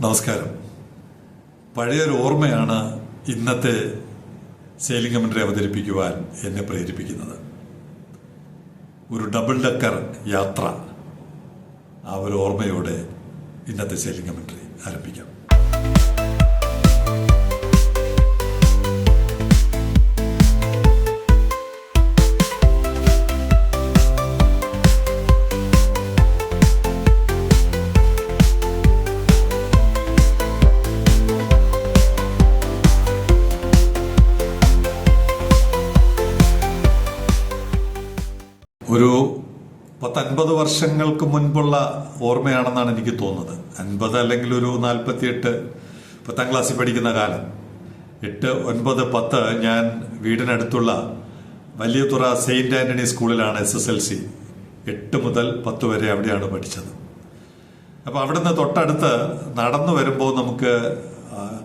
നമസ്കാരം. പഴയൊരു ഓർമ്മയാണ് ഇന്നത്തെ സെയിലിംഗ് അവതരിപ്പിക്കുവാൻ എന്നെ പ്രേരിപ്പിക്കുന്നത്. ഒരു ഡബിൾ ഡക്കർ യാത്ര ആ ഒരു ഓർമ്മയോടെ ഇന്നത്തെ സെയിലിംഗ് കമൻട്രി ആരംഭിക്കാം. പത്തൻപത് വർഷങ്ങൾക്ക് മുൻപുള്ള ഓർമ്മയാണെന്നാണ് എനിക്ക് തോന്നുന്നത്. അൻപത് അല്ലെങ്കിൽ ഒരു നാൽപ്പത്തിയെട്ട് പത്താം ക്ലാസ്സിൽ പഠിക്കുന്ന കാലം. എട്ട് ഒൻപത് പത്ത് ഞാൻ വീടിനടുത്തുള്ള വലിയതുറ സെയിന്റ് ആന്റണി സ്കൂളിലാണ് എസ് എസ് എൽ സി. എട്ട് മുതൽ പത്ത് വരെ അവിടെയാണ് പഠിച്ചത്. അപ്പോൾ അവിടുന്ന് തൊട്ടടുത്ത് നടന്നു വരുമ്പോൾ നമുക്ക്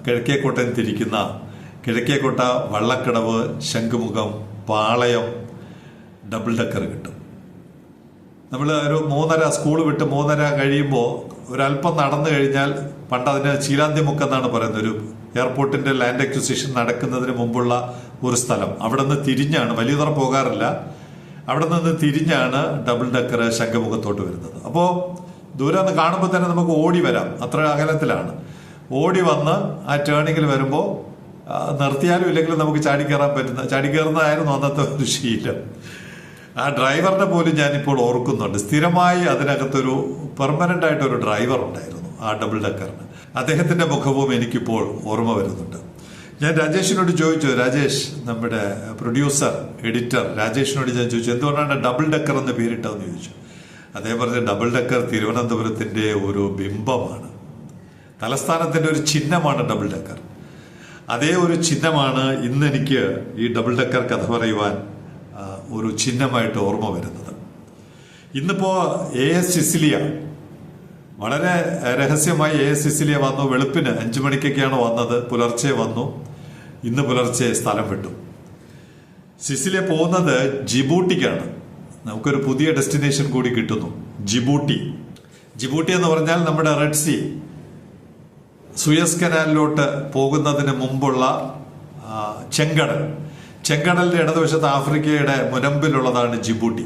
കിഴക്കേക്കോട്ടയിൽ തിരിക്കുന്ന കിഴക്കേക്കോട്ട വള്ളക്കടവ് ശംഖുമുഖം പാളയം ഡബിൾ ഡക്കർ കിട്ടും. നമ്മൾ ഒരു മൂന്നര സ്കൂൾ വിട്ട് മൂന്നര കഴിയുമ്പോൾ ഒരല്പം നടന്നു കഴിഞ്ഞാൽ പണ്ട് അതിന് ചീലാന്തിമുക്ക് എന്നാണ് പറയുന്നത്. ഒരു എയർപോർട്ടിന്റെ ലാൻഡ് അക്വിസിഷൻ നടക്കുന്നതിന് മുമ്പുള്ള ഒരു സ്ഥലം. അവിടെ നിന്ന് തിരിഞ്ഞാണ് വലിയ തറ പോകാറില്ല. അവിടെ നിന്ന് തിരിഞ്ഞാണ് ഡബിൾ ഡക്കർ ശംഖമുഖത്തോട്ട് വരുന്നത്. അപ്പോൾ ദൂരം നിന്ന് കാണുമ്പോൾ തന്നെ നമുക്ക് ഓടി വരാം. അത്ര അകലത്തിലാണ്. ഓടി വന്ന് ആ ടേണിങ്ങിൽ വരുമ്പോൾ നിർത്തിയാലും ഇല്ലെങ്കിലും നമുക്ക് ചാടിക്കേറാൻ പറ്റുന്ന ചാടിക്കയറുന്നതായിരുന്നു അന്നത്തെ ഒരു ശീലം. ആ ഡ്രൈവറിനെ പോലും ഞാനിപ്പോൾ ഓർക്കുന്നുണ്ട്. സ്ഥിരമായി അതിനകത്തൊരു പെർമനന്റ് ആയിട്ട് ഒരു ഡ്രൈവർ ഉണ്ടായിരുന്നു ആ ഡബിൾ ഡക്കറിന് അദ്ദേഹത്തിന്റെ മുഖവും എനിക്കിപ്പോൾ ഓർമ്മ വരുന്നുണ്ട്. ഞാൻ രാജേഷിനോട് ചോദിച്ചു രാജേഷ് നമ്മുടെ പ്രൊഡ്യൂസർ എഡിറ്റർ രാജേഷിനോട് ഞാൻ ചോദിച്ചു എന്തുകൊണ്ടാണ് ഡബിൾ ഡക്കർ എന്ന് പേരിട്ടതെന്ന് ചോദിച്ചു? അദ്ദേഹം പറഞ്ഞ ഡബിൾ ഡക്കർ തിരുവനന്തപുരത്തിന്റെ ഒരു ബിംബമാണ്. തലസ്ഥാനത്തിന്റെ ഒരു ചിഹ്നമാണ് ഡബിൾ ഡക്കർ അതേ ഒരു ചിഹ്നമാണ് ഇന്ന് എനിക്ക് ഈ ഡബിൾ ഡക്കർ കഥ പറയുവാൻ ഒരു ചിഹ്നമായിട്ട് ഓർമ്മ വരുന്നത്. ഇന്നിപ്പോ എ എസ് സിസിലിയ വളരെ രഹസ്യമായി എ എസ് സിസിലിയ വന്നു. വെളുപ്പിന് അഞ്ചു മണിക്കൊക്കെയാണ് വന്നത്. പുലർച്ചെ വന്നു. ഇന്ന് പുലർച്ചെ സ്ഥലം വിട്ടു. സിസിലിയ പോകുന്നത് ജിബൂട്ടിക്കാണ്. നമുക്കൊരു പുതിയ ഡെസ്റ്റിനേഷൻ കൂടി കിട്ടുന്നു. ജിബൂട്ടി. ജിബൂട്ടി എന്ന് പറഞ്ഞാൽ നമ്മുടെ റെഡ് സി. സുയസ് കനാലിലോട്ട് പോകുന്നതിന് മുമ്പുള്ള ചെങ്കടൽ. ചെങ്കടലിന്റെ ഇടതുവശത്ത് ആഫ്രിക്കയുടെ മുനമ്പിലുള്ളതാണ് ജിബൂട്ടി.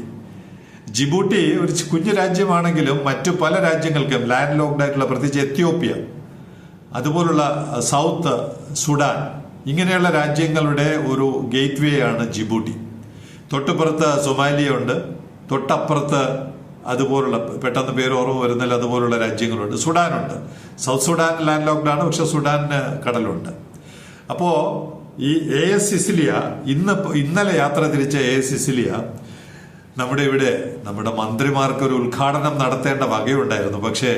ജിബൂട്ടി ഒരു കുഞ്ഞു രാജ്യമാണെങ്കിലും മറ്റു പല രാജ്യങ്ങൾക്കും ലാൻഡ് ലോക്ക്ഡ് ആയിട്ടുള്ള പ്രത്യേകിച്ച് എത്യോപ്യ അതുപോലുള്ള സൗത്ത് സുഡാൻ ഇങ്ങനെയുള്ള രാജ്യങ്ങളുടെ ഒരു ഗേറ്റ് വേ ആണ് ജിബൂട്ടി. തൊട്ടുപുറത്ത് സൊമാലിയ ഉണ്ട് തൊട്ടപ്പുറത്ത് അതുപോലുള്ള പെട്ടെന്ന് പേര് ഓർമ്മ വരുന്നില്ല അതുപോലുള്ള രാജ്യങ്ങളുണ്ട്. സുഡാനുണ്ട് സൗത്ത് സുഡാൻ ലാൻഡ് ലോക്ക്ഡ് ആണ് പക്ഷെ സുഡാനിന് കടലുണ്ട്. അപ്പോ ഈ എ എസ് സിസിലിയ ഇന്ന് ഇന്നലെ യാത്ര തിരിച്ച എ എസ് സിസിലിയ നമ്മുടെ ഇവിടെ നമ്മുടെ മന്ത്രിമാർക്ക് ഒരു ഉദ്ഘാടനം നടത്തേണ്ട വകയുണ്ടായിരുന്നു. പക്ഷേ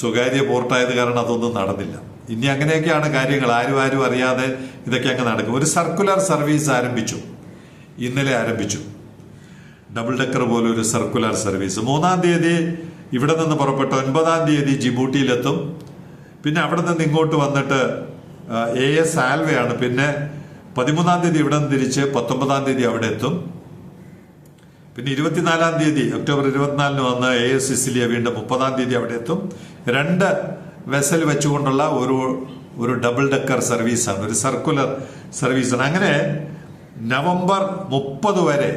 സ്വകാര്യ പോർട്ടായത് കാരണം അതൊന്നും നടന്നില്ല. ഇനി അങ്ങനെയൊക്കെയാണ് കാര്യങ്ങൾ. ആരും ആരും അറിയാതെ ഇതൊക്കെ അങ്ങ് നടക്കും. ഒരു സർക്കുലർ സർവീസ് ആരംഭിച്ചു. ഇന്നലെ ആരംഭിച്ചു. ഡബിൾ ഡെക്കർ പോലെ ഒരു സർക്കുലർ സർവീസ്. മൂന്നാം തീയതി ഇവിടെ നിന്ന് പുറപ്പെട്ട്. ഒൻപതാം തീയതി ജിബൂട്ടിയിലെത്തും. പിന്നെ അവിടെ നിന്ന് ഇങ്ങോട്ട് വന്നിട്ട് എ എസ് ആൽവയാണ് പിന്നെ പതിമൂന്നാം തീയതി ഇവിടെ നിന്ന് തിരിച്ച് പത്തൊമ്പതാം തീയതി അവിടെ എത്തും. പിന്നെ ഇരുപത്തിനാലാം തീയതി ഒക്ടോബർ ഇരുപത്തിനാലിന് വന്ന് എ എസ് സിസിലിയ വീണ്ടും മുപ്പതാം തീയതി അവിടെ എത്തും. രണ്ട് വെസൽ വെച്ചുകൊണ്ടുള്ള ഒരു ഒരു ഡബിൾ ഡെക്കർ സർവീസാണ് ഒരു സർക്കുലർ സർവീസാണ് അങ്ങനെ നവംബർ മുപ്പത് വരെ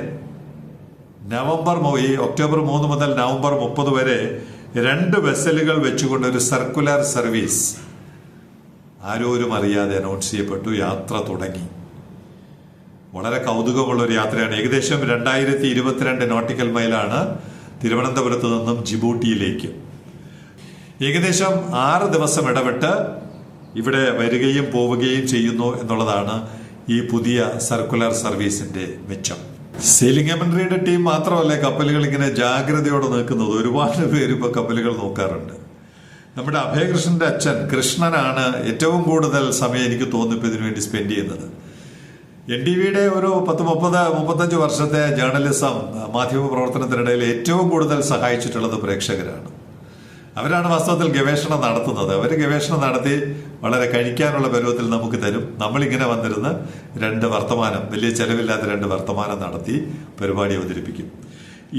നവംബർ ഈ ഒക്ടോബർ മൂന്ന് മുതൽ നവംബർ മുപ്പത് വരെ രണ്ട് വെസലുകൾ വെച്ചുകൊണ്ട് ഒരു സർക്കുലർ സർവീസ് ആരോരും അറിയാതെ അനൗൺസ് ചെയ്യപ്പെട്ടു യാത്ര തുടങ്ങി. വളരെ കൗതുകമുള്ള ഒരു യാത്രയാണ്. ഏകദേശം രണ്ടായിരത്തി ഇരുപത്തിരണ്ട് നോട്ടിക്കൽ മൈലാണ് തിരുവനന്തപുരത്ത് നിന്നും ജിബൂട്ടിയിലേക്ക്. ഏകദേശം ആറ് ദിവസം ഇടവിട്ട് ഇവിടെ വരികയും പോവുകയും ചെയ്യുന്നു എന്നുള്ളതാണ് ഈ പുതിയ സർക്കുലർ സർവീസിന്റെ മെച്ചം. സെയിലിംഗ് എമൻട്രിയുടെ ടീം മാത്രമല്ല കപ്പലുകൾ ഇങ്ങനെ ജാഗ്രതയോടെ നിൽക്കുന്നത്. ഒരുപാട് പേര് ഇപ്പോൾ കപ്പലുകൾ നോക്കാറുണ്ട്. നമ്മുടെ അഭയകൃഷ്ണന്റെ അച്ഛൻ കൃഷ്ണനാണ് ഏറ്റവും കൂടുതൽ സമയം എനിക്ക് തോന്നിപ്പോ ഇതിനു വേണ്ടി സ്പെൻഡ് ചെയ്യുന്നത്. എൻ ടി വിയുടെ ഒരു പത്ത് മുപ്പത് മുപ്പത്തഞ്ച് വർഷത്തെ ജേർണലിസം മാധ്യമ പ്രവർത്തനത്തിനിടയിൽ ഏറ്റവും കൂടുതൽ സഹായിച്ചിട്ടുള്ളത് പ്രേക്ഷകരാണ്. അവരാണ് വാസ്തവത്തിൽ ഗവേഷണം നടത്തുന്നത്. അവർ ഗവേഷണം നടത്തി വളരെ കഴിക്കാനുള്ള പരുവത്തിൽ നമുക്ക് തരും. നമ്മളിങ്ങനെ വന്നിരുന്ന് രണ്ട് വർത്തമാനം വലിയ ചെലവില്ലാത്ത രണ്ട് വർത്തമാനം നടത്തി പരിപാടി അവതരിപ്പിക്കും.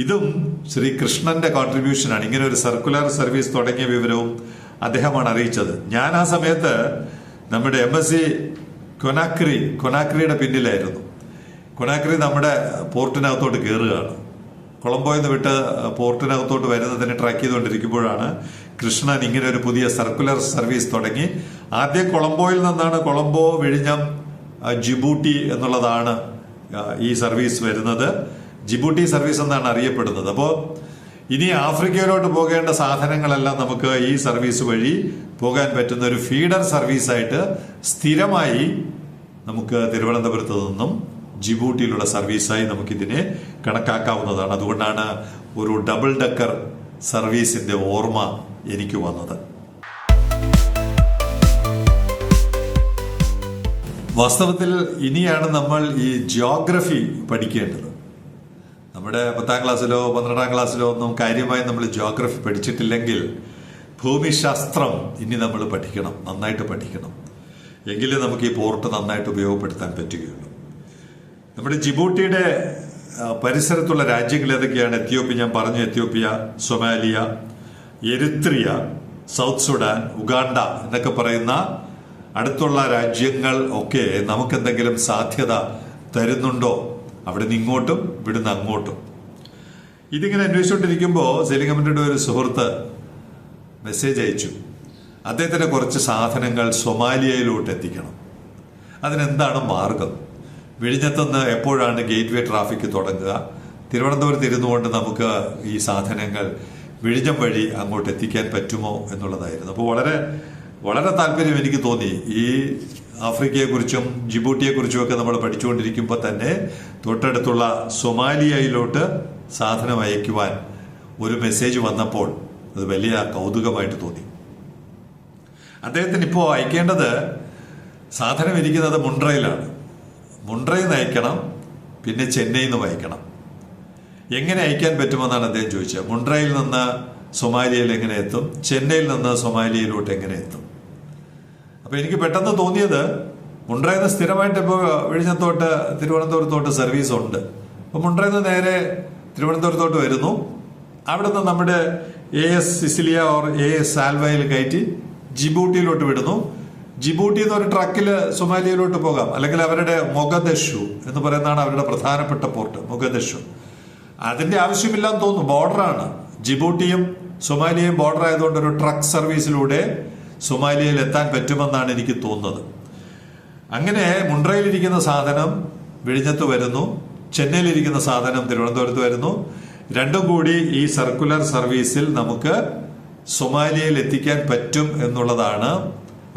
ഇതും ശ്രീകൃഷ്ണന്റെ കോൺട്രിബ്യൂഷനാണ് ഇങ്ങനെ ഒരു സർക്കുലർ സർവീസ് തുടങ്ങിയ വിവരവും അദ്ദേഹമാണ് അറിയിച്ചത്. ഞാൻ ആ സമയത്ത് നമ്മുടെ എം എസ് സി കൊനാക്രി കൊനാക്രിയുടെ പിന്നിലായിരുന്നു. കൊനാക്രി നമ്മുടെ പോർട്ടിനകത്തോട്ട് കയറുകയാണ് കൊളംബോയിൽ നിന്ന് വിട്ട് പോർട്ടിനകത്തോട്ട് വരുന്നതിന് ട്രാക്ക് ചെയ്തുകൊണ്ടിരിക്കുമ്പോഴാണ് കൃഷ്ണൻ ഇങ്ങനെ ഒരു പുതിയ സർക്കുലർ സർവീസ് തുടങ്ങി. ആദ്യം കൊളംബോയിൽ നിന്നാണ് കൊളംബോ വിഴിഞ്ഞം ജിബൂട്ടി എന്നുള്ളതാണ് ഈ സർവീസ് വരുന്നത്. ജിബൂട്ടി സർവീസ് എന്നാണ് അറിയപ്പെടുന്നത്. അപ്പോൾ ഇനി ആഫ്രിക്കയിലോട്ട് പോകേണ്ട സാധനങ്ങളെല്ലാം നമുക്ക് ഈ സർവീസ് വഴി പോകാൻ പറ്റുന്ന ഒരു ഫീഡർ സർവീസായിട്ട് സ്ഥിരമായി നമുക്ക് തിരുവനന്തപുരത്ത് നിന്നും ജിബൂട്ടിയിലുള്ള സർവീസായി നമുക്കിതിനെ കണക്കാക്കാവുന്നതാണ്. അതുകൊണ്ടാണ് ഒരു ഡബിൾ ഡക്കർ സർവീസിന്റെ ഓർമ്മ എനിക്ക് വന്നത്. വാസ്തവത്തിൽ ഇനിയാണ് നമ്മൾ ഈ ജിയോഗ്രഫി പഠിക്കേണ്ടത്. നമ്മുടെ പത്താം ക്ലാസ്സിലോ പന്ത്രണ്ടാം ക്ലാസ്സിലോ ഒന്നും കാര്യമായി നമ്മൾ ജോഗ്രഫി പഠിച്ചിട്ടില്ലെങ്കിൽ ഭൂമിശാസ്ത്രം ഇനി നമ്മൾ പഠിക്കണം നന്നായിട്ട് പഠിക്കണം. എങ്കിലേ നമുക്ക് ഈ പോർട്ട് നന്നായിട്ട് ഉപയോഗപ്പെടുത്താൻ പറ്റുകയുള്ളൂ. നമ്മുടെ ജിബൂട്ടിയുടെ പരിസരത്തുള്ള രാജ്യങ്ങൾ ഏതൊക്കെയാണ്? എത്യോപ്യ ഞാൻ പറഞ്ഞു Ethiopia Somalia Eritrea South Sudan Uganda എന്നൊക്കെ പറയുന്ന അടുത്തുള്ള രാജ്യങ്ങൾ ഒക്കെ നമുക്ക് എന്തെങ്കിലും സാധ്യത തരുന്നുണ്ടോ? അവിടെ നിന്ന് ഇങ്ങോട്ടും ഇവിടുന്ന് അങ്ങോട്ടും. ഇതിങ്ങനെ അന്വേഷിച്ചുകൊണ്ടിരിക്കുമ്പോൾ സെലിംഗമന്റെ ഒരു സുഹൃത്ത് മെസ്സേജ് അയച്ചു. അദ്ദേഹത്തിന്റെ കുറച്ച് സാധനങ്ങൾ സൊമാലിയയിലോട്ട് എത്തിക്കണം. അതിനെന്താണ് മാർഗം? വിഴിഞ്ഞത്തുനിന്ന് എപ്പോഴാണ് ഗേറ്റ് വേ ട്രാഫിക് തുടങ്ങുക? തിരുവനന്തപുരത്ത് ഇരുന്നുകൊണ്ട് നമുക്ക് ഈ സാധനങ്ങൾ വിഴിഞ്ഞം വഴി അങ്ങോട്ട് എത്തിക്കാൻ പറ്റുമോ എന്നുള്ളതായിരുന്നു. അപ്പോൾ വളരെ വളരെ താല്പര്യം എനിക്ക് തോന്നി. ഈ ആഫ്രിക്കയെക്കുറിച്ചും ജിബൂട്ടിയെക്കുറിച്ചും ഒക്കെ നമ്മൾ പഠിച്ചുകൊണ്ടിരിക്കുമ്പോൾ തന്നെ തൊട്ടടുത്തുള്ള സൊമാലിയയിലോട്ട് സാധനം അയക്കുവാൻ ഒരു മെസ്സേജ് വന്നപ്പോൾ അത് വലിയ കൗതുകമായിട്ട് തോന്നി. അദ്ദേഹത്തിന് ഇപ്പോൾ അയക്കേണ്ടത് സാധനം ഇരിക്കുന്നത് മുണ്ട്രയിലാണ് മുണ്ട്രയിൽ നിന്ന് അയക്കണം പിന്നെ ചെന്നൈയിൽ നിന്ന് അയക്കണം. എങ്ങനെ അയക്കാൻ പറ്റുമെന്നാണ് അദ്ദേഹം ചോദിച്ചത്. മുണ്ട്രയിൽ നിന്ന് സൊമാലിയയിൽ എങ്ങനെ എത്തും? ചെന്നൈയിൽ നിന്ന് സൊമാലിയയിലോട്ട് എങ്ങനെ എത്തും? അപ്പൊ എനിക്ക് പെട്ടെന്ന് തോന്നിയത് മുണ്ട്രയിൽ നിന്ന് സ്ഥിരമായിട്ട് ഇപ്പോൾ വിഴിഞ്ഞത്തോട്ട് തിരുവനന്തപുരത്തോട്ട് സർവീസ് ഉണ്ട്. അപ്പൊ മുണ്ട്രയിൽ നിന്ന് നേരെ തിരുവനന്തപുരത്തോട്ട് വരുന്നു. അവിടുന്ന് നമ്മുടെ A S Cecilia or A S സാൽവയിൽ കയറ്റി ജിബൂട്ടിയിലോട്ട് വിടുന്നു. ജിബൂട്ടി നിന്ന് ഒരു ട്രക്കിൽ സൊമാലിയയിലോട്ട് പോകാം. അല്ലെങ്കിൽ അവരുടെ മൊഗദഷു എന്ന് പറയുന്നതാണ് അവരുടെ പ്രധാനപ്പെട്ട പോർട്ട് മൊഗദഷു. അതിന്റെ ആവശ്യമില്ലാന്ന് തോന്നുന്നു. ബോർഡറാണ് ജിബൂട്ടിയും സൊമാലിയയും ബോർഡർ ആയതുകൊണ്ട് ഒരു ട്രക്ക് സർവീസിലൂടെ സൊമാലിയയിൽ എത്താൻ പറ്റുമെന്നാണ് എനിക്ക് തോന്നുന്നത്. അങ്ങനെ മുണ്ട്രയിലിരിക്കുന്ന സാധനം വിഴിഞ്ഞത്ത് വരുന്നു. ചെന്നൈയിലിരിക്കുന്ന സാധനം തിരുവനന്തപുരത്ത് വരുന്നു. രണ്ടും കൂടി ഈ സർക്കുലർ സർവീസിൽ നമുക്ക് സൊമാലിയയിൽ എത്തിക്കാൻ പറ്റും എന്നുള്ളതാണ്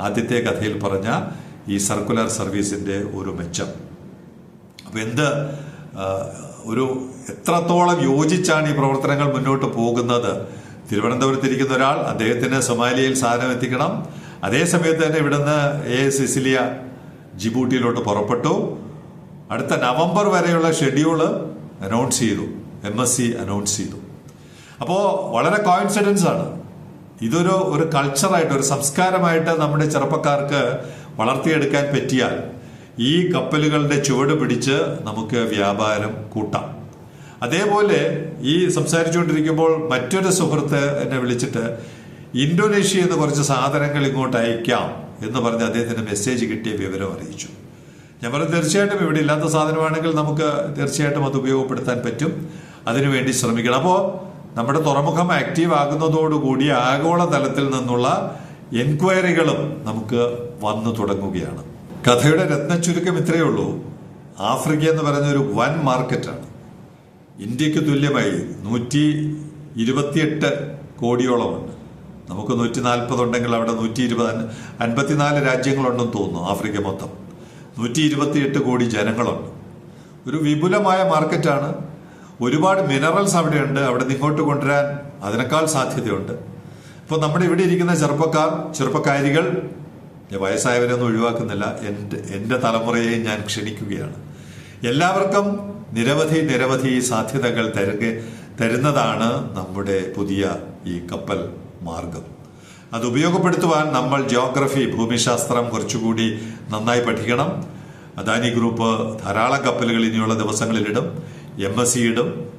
ആദ്യത്തെ കഥയിൽ പറഞ്ഞ ഈ സർക്കുലർ സർവീസിന്റെ ഒരു മെച്ചം. അപ്പൊ എന്ത് ഒരു എത്രത്തോളം യോജിച്ചാണ് ഈ പ്രവർത്തനങ്ങൾ മുന്നോട്ട് പോകുന്നത്? തിരുവനന്തപുരത്ത് ഇരിക്കുന്ന ഒരാൾ അദ്ദേഹത്തിന് സൊമാലിയയിൽ സാധനം എത്തിക്കണം. അതേ സമയത്ത് തന്നെ ഇവിടുന്ന് എ സിസിലിയ ജിബൂട്ടിയിലോട്ട് പുറപ്പെട്ടു. അടുത്ത നവംബർ വരെയുള്ള ഷെഡ്യൂൾ അനൗൺസ് ചെയ്തു. എം എസ് സി അനൗൺസ് ചെയ്തു. അപ്പോൾ വളരെ കോയിൻസിഡൻസ് ആണ്. ഇതൊരു ഒരു കൾച്ചറായിട്ട് ഒരു സംസ്കാരമായിട്ട് നമ്മുടെ ചെറുപ്പക്കാർക്ക് വളർത്തിയെടുക്കാൻ പറ്റിയാൽ ഈ കപ്പലുകളുടെ ചുവട് പിടിച്ച് നമുക്ക് വ്യാപാരം കൂട്ടാം. അതേപോലെ ഈ സംസാരിച്ചുകൊണ്ടിരിക്കുമ്പോൾ മറ്റൊരു സുഹൃത്ത് എന്നെ വിളിച്ചിട്ട് ഇന്തോനേഷ്യയിൽ നിന്ന് കുറച്ച് സാധനങ്ങൾ ഇങ്ങോട്ട് അയക്കാം എന്ന് പറഞ്ഞ് അദ്ദേഹത്തിന് മെസ്സേജ് കിട്ടിയ വിവരം അറിയിച്ചു. ഞാൻ പറഞ്ഞു തീർച്ചയായിട്ടും ഇവിടെ ഇല്ലാത്ത സാധനമാണെങ്കിൽ നമുക്ക് തീർച്ചയായിട്ടും അത് ഉപയോഗപ്പെടുത്താൻ പറ്റും. അതിനുവേണ്ടി ശ്രമിക്കണം. അപ്പോൾ നമ്മുടെ തുറമുഖം ആക്റ്റീവ് ആകുന്നതോടുകൂടി ആഗോള തലത്തിൽ നിന്നുള്ള എൻക്വയറികളും നമുക്ക് വന്നു തുടങ്ങുകയാണ്. കഥയുടെ രത്നച്ചുരുക്കം ഇത്രയേ ഉള്ളൂ. ആഫ്രിക്ക എന്ന് പറയുന്ന ഒരു വൻ മാർക്കറ്റാണ് ഇന്ത്യയ്ക്ക് തുല്യമായി നൂറ്റി ഇരുപത്തിയെട്ട് കോടിയോളമുണ്ട്. നമുക്ക് നൂറ്റി നാൽപ്പത് ഉണ്ടെങ്കിൽ അവിടെ നൂറ്റി ഇരുപത് അൻപത്തിനാല് രാജ്യങ്ങളുണ്ടെന്ന് തോന്നുന്നു ആഫ്രിക്ക മൊത്തം. നൂറ്റി ഇരുപത്തിയെട്ട് കോടി ജനങ്ങളുണ്ട്. ഒരു വിപുലമായ മാർക്കറ്റാണ്. ഒരുപാട് മിനറൽസ് അവിടെയുണ്ട്. അവിടെ നിന്ന് ഇങ്ങോട്ട് കൊണ്ടുവരാൻ അതിനേക്കാൾ സാധ്യതയുണ്ട്. ഇപ്പോൾ നമ്മുടെ ഇവിടെ ഇരിക്കുന്ന ചെറുപ്പക്കാർ ചെറുപ്പക്കാരികൾ വയസ്സായവരൊന്നും ഒഴിവാക്കുന്നില്ല. എന്റെ എന്റെ തലമുറയെ ഞാൻ ക്ഷണിക്കുകയാണ്. എല്ലാവർക്കും നിരവധി നിരവധി സാധ്യതകൾ തരുക തരുന്നതാണ് നമ്മുടെ പുതിയ ഈ കപ്പൽ മാർഗം. അത് ഉപയോഗപ്പെടുത്തുവാൻ നമ്മൾ ജോഗ്രഫി ഭൂമിശാസ്ത്രം കുറച്ചുകൂടി നന്നായി പഠിക്കണം. അദാനി ഗ്രൂപ്പ് ധാരാളം കപ്പലുകൾ ഇനിയുള്ള ദിവസങ്ങളിലിടും. എം എസ് സി ഇടും.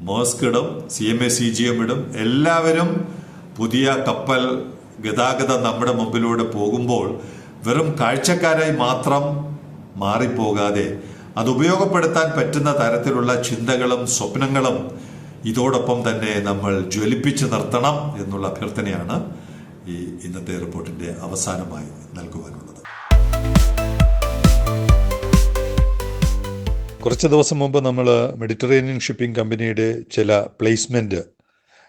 മേസ്ക് ഇടും. C M A C G M ഇടും. എല്ലാവരും പുതിയ കപ്പൽ ഗതാഗതം നമ്മുടെ മുമ്പിലൂടെ പോകുമ്പോൾ വെറും കാഴ്ചക്കാരായി മാത്രം മാറിപ്പോകാതെ അത് ഉപയോഗപ്പെടുത്താൻ പറ്റുന്ന തരത്തിലുള്ള ചിന്തകളും സ്വപ്നങ്ങളും ഇതോടൊപ്പം തന്നെ നമ്മൾ ജ്വലിപ്പിച്ചു നിർത്തണം എന്നുള്ള അഭ്യർത്ഥനയാണ് ഈ ഇന്നത്തെ റിപ്പോർട്ടിന്റെ അവസാനമായി നൽകുവാനുള്ളത്. കുറച്ച് ദിവസം മുമ്പ് നമ്മൾ മെഡിറ്ററേനിയൻ ഷിപ്പിംഗ് കമ്പനിയുടെ ചില പ്ലേസ്മെന്റ്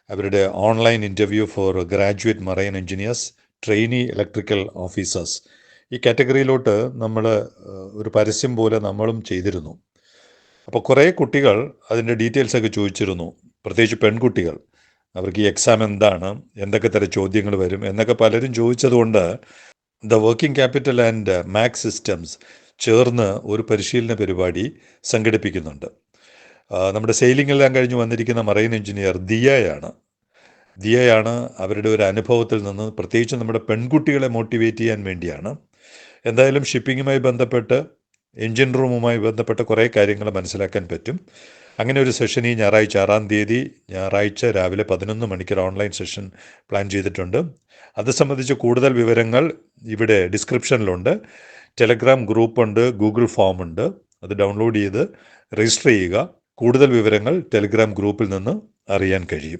അവരുടെ online interview for graduate marine engineers trainee electrical officers ഈ കാറ്റഗറിയിലോട്ട് നമ്മൾ ഒരു പരസ്യം പോലെ നമ്മളും ചെയ്തിരുന്നു. അപ്പോൾ കുറേ കുട്ടികൾ അതിന്റെ ഡീറ്റെയിൽസ് ഒക്കെ ചോദിച്ചിരുന്നു. പ്രത്യേകിച്ച് പെൺകുട്ടികൾ. അവർക്ക് ഈ എക്സാം എന്താണ്? എന്തൊക്കെ തരം ചോദ്യങ്ങൾ വരും? എന്നൊക്കെ പലരും ചോദിച്ചതുകൊണ്ട് the working capital and max systems ചേർന്ന് ഒരു പരിശീലന പരിപാടി സംഘടിപ്പിക്കുന്നുണ്ട്. നമ്മുടെ സെയിലിങ്ങെല്ലാം കഴിഞ്ഞ് വന്നിരിക്കുന്ന മറൈൻ എഞ്ചിനീയർ ദിയയാണ്. ദിയയാണ് അവരുടെ ഒരു അനുഭവത്തിൽ നിന്ന് പ്രത്യേകിച്ച് നമ്മുടെ പെൺകുട്ടികളെ മോട്ടിവേറ്റ് ചെയ്യാൻ വേണ്ടിയാണ് എന്തായാലും ഷിപ്പിങ്ങുമായി ബന്ധപ്പെട്ട് എൻജിൻ റൂമുമായി ബന്ധപ്പെട്ട കുറേ കാര്യങ്ങൾ മനസ്സിലാക്കാൻ പറ്റും. അങ്ങനെ ഒരു സെഷൻ ഈ ഞായറാഴ്ച ആറാം തീയതി ഞായറാഴ്ച രാവിലെ പതിനൊന്ന് മണിക്ക് ഓൺലൈൻ സെഷൻ പ്ലാൻ ചെയ്തിട്ടുണ്ട്. അത് സംബന്ധിച്ച് കൂടുതൽ വിവരങ്ങൾ ഇവിടെ ഡിസ്ക്രിപ്ഷനിലുണ്ട് ടെലഗ്രാം ഗ്രൂപ്പുണ്ട് ഗൂഗിൾ ഫോം ഉണ്ട്. അത് ഡൗൺലോഡ് ചെയ്ത് രജിസ്റ്റർ ചെയ്യുക. കൂടുതൽ വിവരങ്ങൾ ടെലിഗ്രാം ഗ്രൂപ്പിൽ നിന്ന് അറിയാൻ കഴിയും.